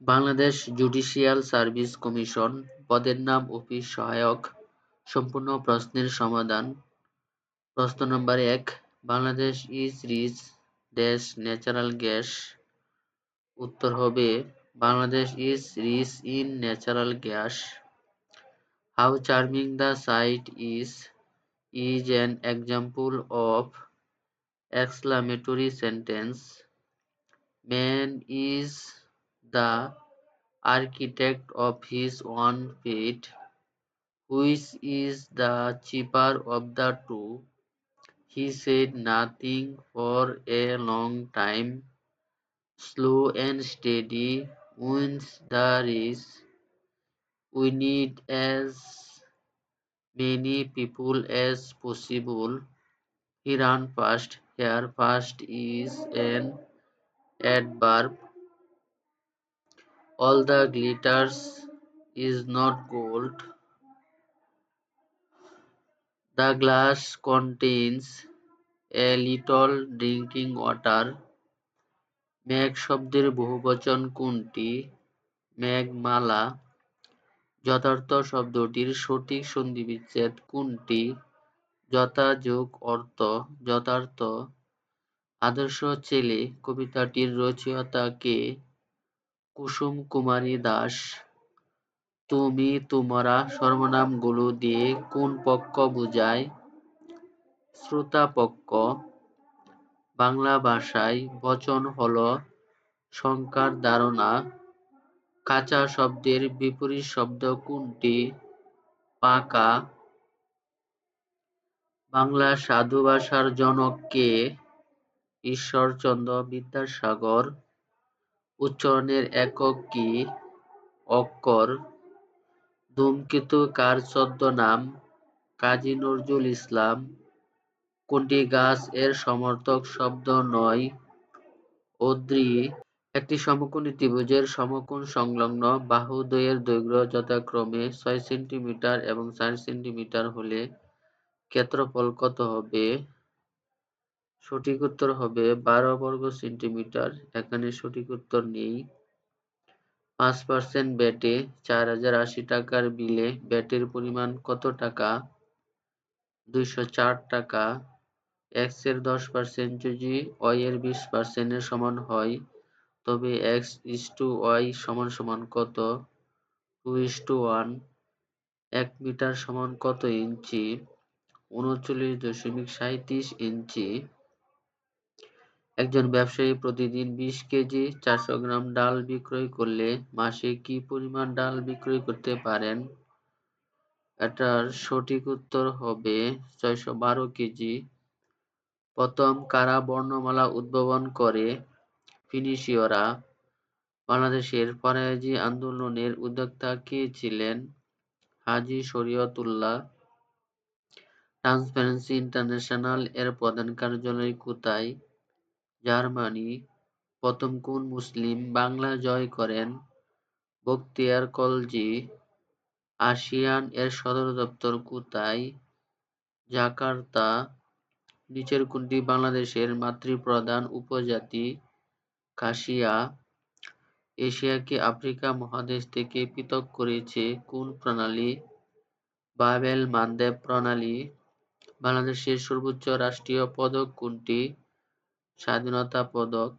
Bangladesh judicial service commission পদের নাম office সহায়ক, সম্পূর্ণ প্রশ্নের সমাধান। প্রশ্ন নম্বর এক, Bangladesh is rich dash natural gas? উত্তর হবে, Bangladesh is rich in natural gas. How charming the sight is is an example of exclamatory sentence man is the architect of his own fate which is the cheaper of the two. He said nothing for a long time. Slow and steady wins the race. We need as many people as possible. He ran fast. Here fast is an adverb all the glitters is not gold. The glass contains a little drinking water. মেঘ শব্দের বহুবচন কোনটি? মেঘমালা। যথার্থ শব্দটির সঠিক সন্ধিবিচ্ছেদ কোনটি? যথাযোগ অর্থ। যথার্থ। আদর্শ ছেলে কবিতাটির রচয়িতা কে কুসুম কুমারী দাস। তুমি তোমরা সর্বনামগুলো দিয়ে কোন পক্ষ বোঝায়? শ্রোতা পক্ষ। বাংলা ভাষায় বচন হল সংখ্যার ধারণা। কাঁচা শব্দের বিপরীত শব্দ কোনটি? পাকা। বাংলা সাধু ভাষার জনক কে? ঈশ্বরচন্দ্র বিদ্যাসাগর। উচ্চারণের একক কি? অক্ষর, ধূমকেতু, কার নাম, কাজী নজরুল ইসলাম। কোনটি গাছ এর সমর্থক শব্দ নয়? অদ্রি, একটি সমকোণ ত্রিভুজের সমকোণ সংলগ্ন বাহুদ্বয়ের দৈর্ঘ্য যথাক্রমে ছয় সেন্টিমিটার এবং চার সেন্টিমিটার হলে ক্ষেত্রফল কত হবে? সঠিক উত্তর হবে বারো বর্গ সেন্টিমিটার। এখানে সঠিক উত্তর নেই। পাঁচ পার্সেন্ট ব্যাটে চার হাজার আশি টাকার বিলে ব্যাটের পরিমাণ কত টাকা? দুইশো চার টাকা। এক্সের দশ পার্সেন্ট যদি ওয়াই এর বিশ পার্সেন্টের সমান হয়, তবে এক্স ইস টু ওয়াই সমান সমান কত? টু ইস টু ওয়ান এক মিটার সমান কত ইঞ্চি? উনচল্লিশ দশমিক সাঁইত্রিশ ইঞ্চি। একজন ব্যবসায়ী প্রতিদিন বিশ কেজি চারশো গ্রাম ডাল বিক্রয় করলে মাসে কি পরিমাণ ডাল বিক্রয় করতে পারেন? এটার সঠিক উত্তর হবে ছয়শো বারো কেজি। প্রথম কারা বর্ণমালা উদ্ভাবন করে? ফিনিশীয়রা। বাংলাদেশের ফরাজি আন্দোলনের উদ্যোক্তা কে ছিলেন? হাজি শরীয়তুল্লাহ। ট্রান্সপারেন্সি ইন্টারন্যাশনাল এর প্রধান কার্যালয় কোথায়? জার্মানি, প্রথম কোন মুসলিম বাংলা জয় করেন? বখতিয়ার কলজি আসিয়ান এর সদর দপ্তর কোথায়? জাকার্তা, নিচের কোনটি বাংলাদেশের মাতৃপ্রধান উপজাতি? কাশিয়া, এশিয়াকে আফ্রিকা মহাদেশ থেকে পৃথক করেছে কোন প্রণালী? বাবেল মানদেব প্রণালী, বাংলাদেশের সর্বোচ্চ রাষ্ট্রীয় পদক কোনটি? স্বাধীনতা পদক।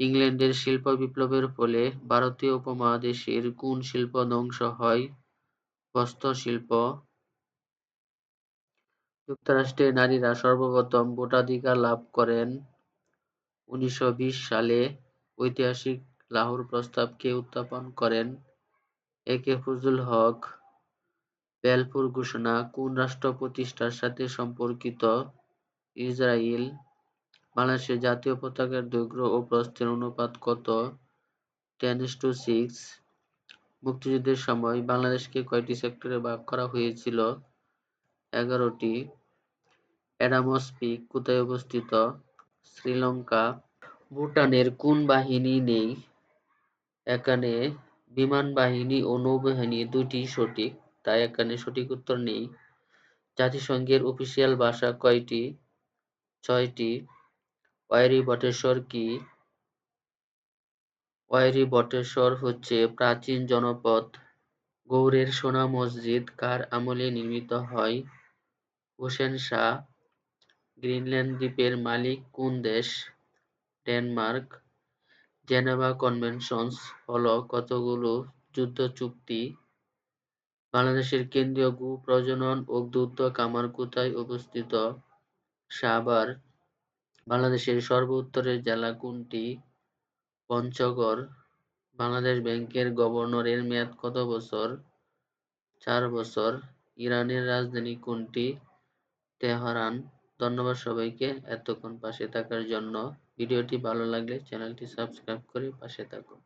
ইংল্যান্ডের শিল্প বিপ্লবের ফলে ভারতীয় উপমহাদেশের কোন শিল্প ধ্বংস হয়? বস্ত্র শিল্প যুক্তরাষ্ট্রে নারীরা সর্বপ্রথম ভোটাধিকার লাভ করেন। উনিশশো বিশ সালে ঐতিহাসিক লাহোর প্রস্তাবকে উত্থাপন করেন। এ কে ফজলুল হক। বেলপুর ঘোষণা, কোন রাষ্ট্র প্রতিষ্ঠার সাথে সম্পর্কিত? ইসরায়েল বাংলাদেশের জাতীয় পতাকার দৈর্ঘ্য ও প্রস্থের অনুপাত কত? মুক্তিযুদ্ধের সময় বাংলাদেশকে কয়টি সেক্টরে ভাগ করা হয়েছিল? এগারোটি। অ্যাডামস পিক কোথায় অবস্থিত? শ্রীলঙ্কা। ভুটানের কোন বাহিনী নেই? এখানে বিমান বাহিনী ও নৌবাহিনী দুটি সঠিক, তাই এখানে সঠিক উত্তর নেই। জাতিসংঘের অফিসিয়াল ভাষা কয়টি? ছয়টি। ওয়াইরি বটেশ্বর কি? ওয়াইরি বটেশ্বর হচ্ছে প্রাচীন জনপদ। গৌড়ের সোনা মসজিদ, কার আমলে নির্মিত হয়? হোসেন শাহ, গ্রিনল্যান্ড দ্বীপের মালিক কোন দেশ? ডেনমার্ক। জেনেভা কনভেনশনস হলো কতগুলো যুদ্ধ চুক্তি? বাংলাদেশের কেন্দ্রীয় গু প্রজনন ও দুগ্ধ কামার কোথায় অবস্থিত? সাভার। বাংলাদেশের সর্ব উত্তরের জেলা কোনটি? পঞ্চগড়। বাংলাদেশ ব্যাংকের গভর্নরের মেয়াদ কত বছর? চার বছর। ইরানের রাজধানী কোনটি? তেহরান। ধন্যবাদ সবাইকে এতক্ষণ পাশে থাকার জন্য। ভিডিওটি ভালো লাগলে চ্যানেলটি সাবস্ক্রাইব করে পাশে থাকুন।